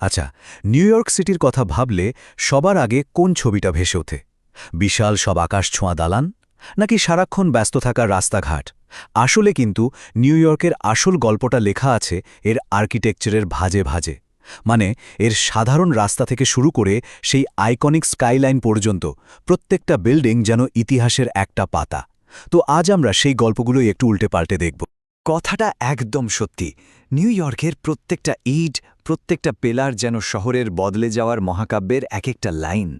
আচ্ছা new York সিটির কথা ভাবলে সবার আগে কোন ছবিটা ভেসে ওঠে? বিশাল সব আকাশ ছোঁয়া দালান? নাকি সারাক্ষণ ব্যস্ত থাকা রাস্তাঘাট? আসলে কিন্তু নিউ ইয়র্কের আসল গল্পটা লেখা আছে এর আর্কিটেকচারের ভাজে ভাজে। মানে এর সাধারণ রাস্তা থেকে শুরু করে সেই আইকনিক স্কাইলাইন পর্যন্ত প্রত্যেকটা বিল্ডিং যেন ইতিহাসের একটা পাতা। তো আজ আমরা সেই গল্পগুলোই একটু উল্টে পাল্টে দেখব। কথাটা একদম সত্যি। নিউ ইয়র্কের প্রত্যেকটা ইট প্রত্যেকটা পেলার যেন শহরের বদলে যাওয়ার মহাকাব্যের এক একটা লাইন।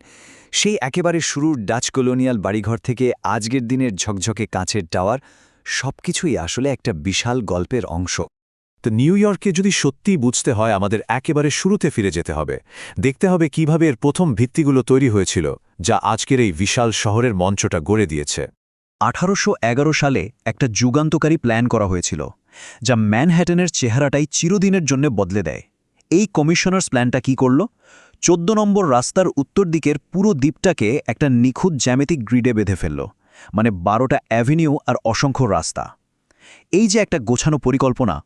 সেই একেবারে শুরুর ডাচ কলোনিয়াল বাড়িঘর থেকে আজকের দিনের ঝকঝকে কাঁচের টাওয়ার সবকিছুই আসলে একটা বিশাল গল্পের অংশ। তো নিউ ইয়র্কে যদি সত্যিই বুঝতে হয়, আমাদের একেবারে শুরুতে ফিরে যেতে হবে। দেখতে হবে কীভাবে এর প্রথম ভিত্তিগুলো তৈরি হয়েছিল, যা আজকের এই বিশাল শহরের মঞ্চটা গড়ে দিয়েছে। আঠারোশো এগারো সালে একটা যুগান্তকারী প্ল্যান করা হয়েছিল, যা ম্যানহ্যাটনের চেহারাটাই চিরদিনের জন্য বদলে দেয়। এই কমিশনার্স প্ল্যানটা কি করল? চোদ্দ নম্বর রাস্তার উত্তর দিকের পুরো দ্বীপটাকে একটা নিখুঁত জ্যামিতিক গ্রিডে বেঁধে ফেলল মানে বারোটা অ্যাভিনিউ আর অসংখ্য রাস্তা। এই যে একটা গোছানো পরিকল্পনা,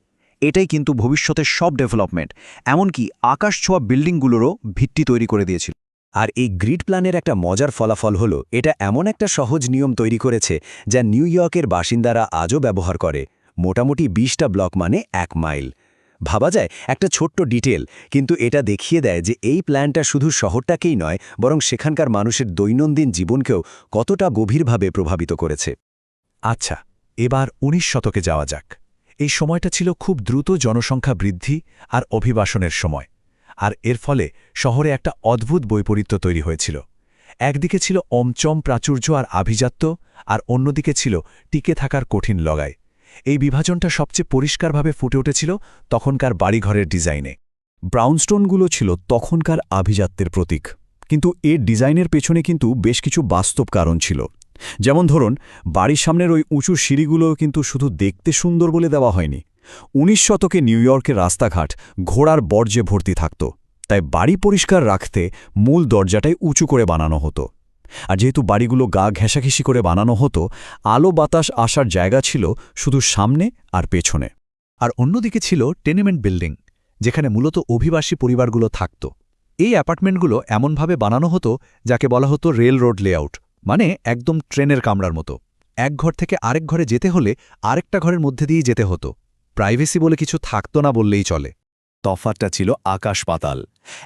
এটাই কিন্তু ভবিষ্যতের সব ডেভেলপমেন্ট, এমনকি আকাশ ছোঁয়া বিল্ডিংগুলোরও ভিত্তি তৈরি করে দিয়েছিল। আর এই গ্রিড প্ল্যানের একটা মজার ফলাফল হল, এটা এমন একটা সহজ নিয়ম তৈরি করেছে যা নিউ ইয়র্কের বাসিন্দারা আজও ব্যবহার করে, মোটামুটি বিশটা ব্লক মানে এক মাইল। ভাবা যায় একটা ছোট্ট ডিটেল, কিন্তু এটা দেখিয়ে দেয় যে এই প্ল্যানটা শুধু শহরটাকেই নয়, বরং সেখানকার মানুষের দৈনন্দিন জীবনকেও কতটা গভীরভাবে প্রভাবিত করেছে। আচ্ছা এবার ১৯ শতকে যাওয়া যাক। এই সময়টা ছিল খুব দ্রুত জনসংখ্যা বৃদ্ধি আর অভিবাসনের সময়, আর এর ফলে শহরে একটা অদ্ভুত বৈপরীত্য তৈরি হয়েছিল। একদিকে ছিল অমচম প্রাচুর্য আর আভিজাত্য, আর অন্যদিকে ছিল টিকে থাকার কঠিন লগায় এই বিভাজনটা সবচেয়ে পরিষ্কারভাবে ফুটে উঠেছিল তখনকার বাড়িঘরের ডিজাইনে। ব্রাউনস্টোনগুলো ছিল তখনকার আভিজাত্যের প্রতীক। কিন্তু এর ডিজাইনের পেছনে কিন্তু বেশ কিছু বাস্তব কারণ ছিল। যেমন ধরুন, বাড়ির সামনের ওই উঁচু সিঁড়িগুলোও কিন্তু শুধু দেখতে সুন্দর বলে দেওয়া হয়নি। উনিশ শতকে নিউ ইয়র্কের রাস্তাঘাট ঘোড়ার বর্জ্যে ভর্তি থাকত, তাই বাড়ি পরিষ্কার রাখতে মূল দরজাটাই উঁচু করে বানানো হতো। আর যেহেতু বাড়িগুলো গা ঘেঁষাঘেঁষি করে বানানো হতো, আলো বাতাস আসার জায়গা ছিল শুধু সামনে আর পেছনে। আর অন্যদিকে ছিল টেনিমেন্ট বিল্ডিং যেখানে মূলত অভিবাসী পরিবারগুলো থাকত। এই অ্যাপার্টমেন্টগুলো এমনভাবে বানানো হতো যাকে বলা হতো রেল রোড লেআউট মানে একদম ট্রেনের কামরার মতো। এক ঘর থেকে আরেক ঘরে যেতে হলে আরেকটা ঘরের মধ্যে দিয়েই যেতে হতো। প্রাইভেসি বলে কিছু থাকতো না বললেই চলে। তফাতটা ছিল আকাশ পাতাল।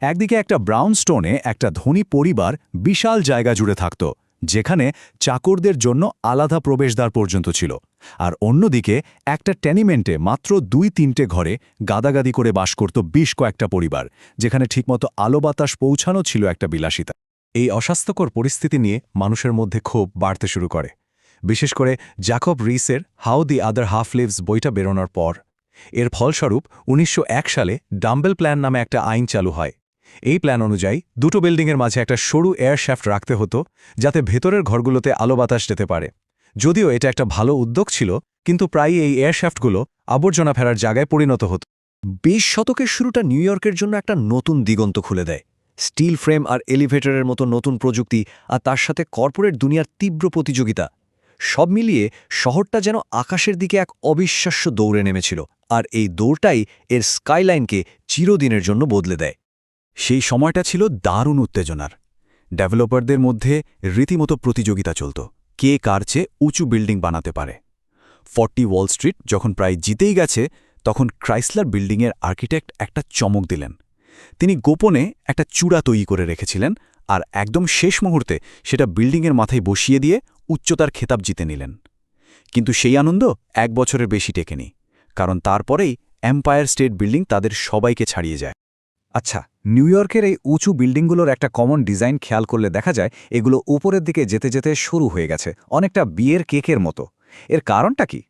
একদিকে একটা ব্রাউন স্টোনে একটা ধনী পরিবার বিশাল জায়গা জুড়ে থাকত, যেখানে চাকরদের জন্য আলাদা প্রবেশদ্বার পর্যন্ত ছিল। আর অন্যদিকে একটা টেনিমেন্টে মাত্র দুই তিনটে ঘরে গাদাগাদি করে বাস করত বেশ কয়েকটা পরিবার, যেখানে ঠিকমতো আলো বাতাস পৌঁছানো ছিল একটা বিলাসিতা। এই অস্বাস্থ্যকর পরিস্থিতি নিয়ে মানুষের মধ্যে ক্ষোভ বাড়তে শুরু করে। বিশেষ করে Jacob রিসের how the other half lives বইটা বেরোনোর পর এর ফলস্বরূপ উনিশশো এক সালে ডাম্বেল প্ল্যান নামে একটা আইন চালু হয়। এই প্ল্যান অনুযায়ী দুটো বিল্ডিংয়ের মাঝে একটা সরু এয়ার শ্যাফট রাখতে হতো, যাতে ভেতরের ঘরগুলোতে আলো বাতাস যেতে পারে। যদিও এটা একটা ভালো উদ্যোগ ছিল, কিন্তু প্রায়ই এই এয়ার শ্যাফটগুলো আবর্জনা ফেরার জায়গায় পরিণত হতো। বিশ শতকের শুরুটা নিউ ইয়র্কের জন্য একটা নতুন দিগন্ত খুলে দেয়। স্টিল ফ্রেম আর এলিভেটরের মতো নতুন প্রযুক্তি আর তার সাথে কর্পোরেট দুনিয়ার তীব্র প্রতিযোগিতা সব মিলিয়ে শহরটা যেন আকাশের দিকে এক অবিশ্বাস্য দৌড়ে নেমেছিল, আর এই দৌড়টাই এর স্কাইলাইনকে চিরদিনের জন্য বদলে দেয়। সেই সময়টা ছিল দারুণ উত্তেজনার। ডেভেলপারদের মধ্যে রীতিমতো প্রতিযোগিতা চলত, কে কার চেয়ে উঁচু বিল্ডিং বানাতে পারে। ফর্টি ওয়াল স্ট্রিট যখন প্রায় জিতেই গেছে, তখন ক্রাইসলার বিল্ডিংয়ের আর্কিটেক্ট একটা চমক দিলেন। তিনি গোপনে একটা চূড়া তৈরি করে রেখেছিলেন, আর একদম শেষ মুহূর্তে সেটা বিল্ডিংয়ের মাথায় বসিয়ে দিয়ে উচ্চতার খেতাব জিতে নিলেন। কিন্তু সেই আনন্দ এক বছরের বেশি টেকেনি, কারণ তারপরেই এম্পায়ার স্টেট বিল্ডিং তাদের সবাইকে ছাড়িয়ে যায়। আচ্ছা নিউ ইয়র্কের এই উঁচু বিল্ডিংগুলোর একটা কমন ডিজাইন খেয়াল করলে দেখা যায় এগুলো উপরের দিকে যেতে যেতে শুরু হয়ে গেছে, অনেকটা বিয়ের কেকের মতো। এর কারণটা কি?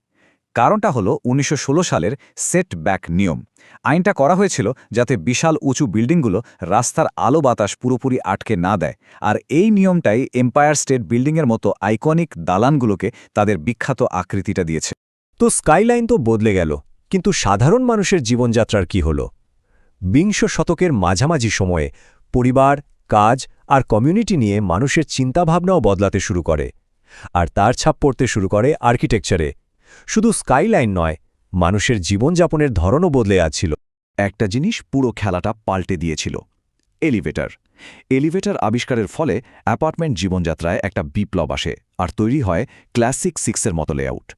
কারণটা হলো উনিশশো সালের সেট ব্যাক নিয়ম। আইনটা করা হয়েছিল যাতে বিশাল উঁচু বিল্ডিংগুলো রাস্তার আলো বাতাস পুরোপুরি আটকে না দেয়। আর এই নিয়মটাই এম্পায়ার স্টেট বিল্ডিংয়ের মতো আইকনিক দালানগুলোকে তাদের বিখ্যাত আকৃতিটা দিয়েছে। তো স্কাইলাইন তো বদলে গেল, কিন্তু সাধারণ মানুষের জীবনযাত্রার কি হল? বিংশ শতকের মাঝামাঝি সময়ে পরিবার, কাজ আর কমিউনিটি নিয়ে মানুষের চিন্তাভাবনাও বদলাতে শুরু করে। আর তার ছাপ পড়তে শুরু করে আর্কিটেকচারে। শুধু স্কাইলাইন নয়, মানুষের জীবনযাপনের ধরনও বদলে যাচ্ছিল একটা জিনিস পুরো খেলাটা পাল্টে দিয়েছিল, এলিভেটর। এলিভেটর আবিষ্কারের ফলে অ্যাপার্টমেন্ট জীবনযাত্রায় একটা বিপ্লব আসে আর তৈরি হয় ক্লাসিক সিক্সের মতো লেআউট।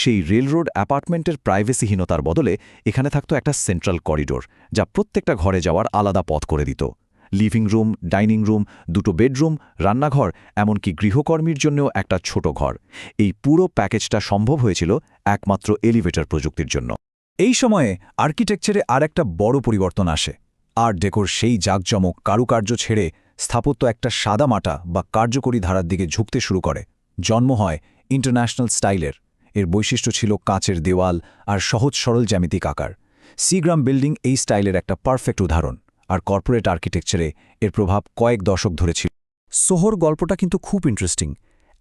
সেই রেলরোড অ্যাপার্টমেন্টের প্রাইভেসিহীনতার বদলে এখানে থাকত একটা সেন্ট্রাল করিডোর, যা প্রত্যেকটা ঘরে যাওয়ার আলাদা পথ করে দিত। লিভিং রুম ডাইনিং রুম দুটো বেডরুম রান্নাঘর, এমনকি গৃহকর্মীর জন্যও একটা ছোট ঘর। এই পুরো প্যাকেজটা সম্ভব হয়েছিল একমাত্র এলিভেটর প্রযুক্তির জন্য। এই সময়ে আর্কিটেকচারে আর একটা বড় পরিবর্তন আসে। আর ডেকোর সেই জাঁকজমক কারুকার্য ছেড়ে স্থাপত্য একটা সাদামাটা বা কার্যকরী ধারার দিকে ঝুঁকতে শুরু করে। জন্ম হয় ইন্টারন্যাশনাল স্টাইলের এর বৈশিষ্ট্য ছিল কাঁচের দেওয়াল আর সহজ সরল জ্যামিতিক আকার। সিগ্রাম বিল্ডিং এই স্টাইলের একটা পারফেক্ট উদাহরণ। আর কর্পোরেট আর্কিটেকচারে এর প্রভাব কয়েক দশক ধরে ছিল। সোহর গল্পটা কিন্তু খুব ইন্টারেস্টিং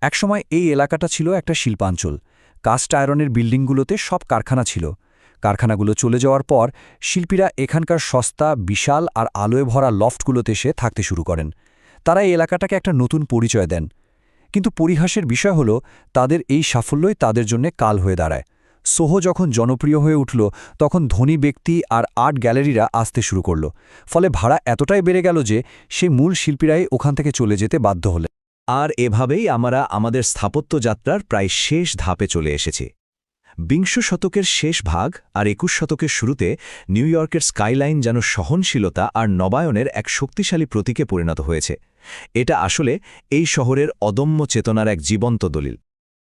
একসময় এই এলাকাটা ছিল একটা শিল্পাঞ্চল। কাস্ট আয়রনের বিল্ডিংগুলোতে সব কারখানা ছিল। কারখানাগুলো চলে যাওয়ার পর শিল্পীরা এখানকার সস্তা, বিশাল আর আলোয় ভরা লফটগুলোতে এসে থাকতে শুরু করেন। তারা এই এলাকাটাকে একটা নতুন পরিচয় দেন। কিন্তু পরিহাসের বিষয় হল, তাদের এই সাফল্যই তাদের জন্য কাল হয়ে দাঁড়ায়। সোহো যখন জনপ্রিয় হয়ে উঠল, তখন ধনী ব্যক্তি আর আর্ট গ্যালারিরা আসতে শুরু করল। ফলে ভাড়া এতটাই বেড়ে গেল যে সেই মূল শিল্পীরাই ওখান থেকে চলে যেতে বাধ্য হলেন। আর এভাবেই আমরা আমাদের স্থাপত্য যাত্রার প্রায় শেষ ধাপে চলে এসেছি। বিংশ শতকের শেষ ভাগ আর একুশ শতকের শুরুতে নিউ ইয়র্কের স্কাইলাইন যেন সহনশীলতা আর নবায়নের এক শক্তিশালী প্রতীকে পরিণত হয়েছে। এটা আসলে এই শহরের অদম্য চেতনার এক জীবন্ত দলিল।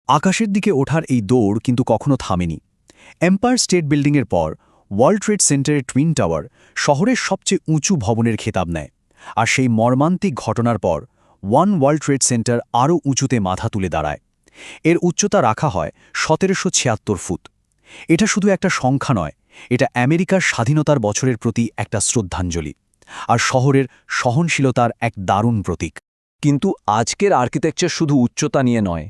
আকাশের দিকে ওঠার এই দৌড় কিন্তু কখনো থামেনি। এম্পায়ার স্টেট বিল্ডিংয়ের পর, ওয়ার্ল্ড ট্রেড সেন্টারের টুইন টাওয়ার শহরের সবচেয়ে উঁচু ভবনের খেতাব নেয়। আর সেই মর্মান্তিক ঘটনার পর, ওয়ান ওয়ার্ল্ড ট্রেড সেন্টার আরও উঁচুতে মাথা তুলে দাঁড়ায়। এর উচ্চতা রাখা হয় সতেরোশো ছিয়াত্তর ফুট। এটা শুধু একটা সংখ্যা নয়, এটা আমেরিকার স্বাধীনতার বছরের প্রতি একটা শ্রদ্ধাঞ্জলি। আর শহরের সহনশীলতার এক দারুণ প্রতীক। কিন্তু আজকের আর্কিটেকচার শুধু উচ্চতা নিয়ে নয়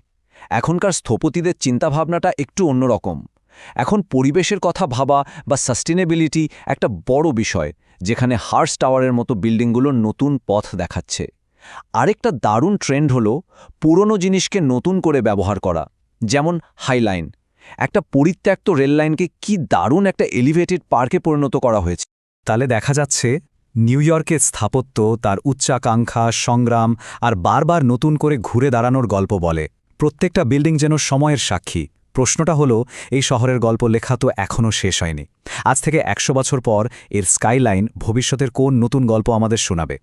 এখনকার স্থপতিদের চিন্তাভাবনাটা একটু অন্যরকম। এখন পরিবেশের কথা ভাবা বা সাস্টেনেবিলিটি একটা বড় বিষয়, যেখানে হার্স টাওয়ারের মতো বিল্ডিংগুলোর নতুন পথ দেখাচ্ছে। আরেকটা দারুণ ট্রেন্ড হল পুরনো জিনিসকে নতুন করে ব্যবহার করা, যেমন হাইলাইন একটা পরিত্যক্ত রেললাইনকে কি দারুণ একটা এলিভেটেড পার্কে পরিণত করা হয়েছে। তাহলে দেখা যাচ্ছে, নিউ ইয়র্কের স্থাপত্য, তার উচ্চাকাঙ্ক্ষা, সংগ্রাম আর বারবার নতুন করে ঘুরে দাঁড়ানোর গল্প বলে। প্রত্যেকটা বিল্ডিং যেন সময়ের সাক্ষী। প্রশ্নটা হলো, এই শহরের গল্প লেখা তো এখনও শেষ হয়নি। আজ থেকে একশো বছর পর এর স্কাইলাইন ভবিষ্যতের কোন নতুন গল্প আমাদের শোনাবে?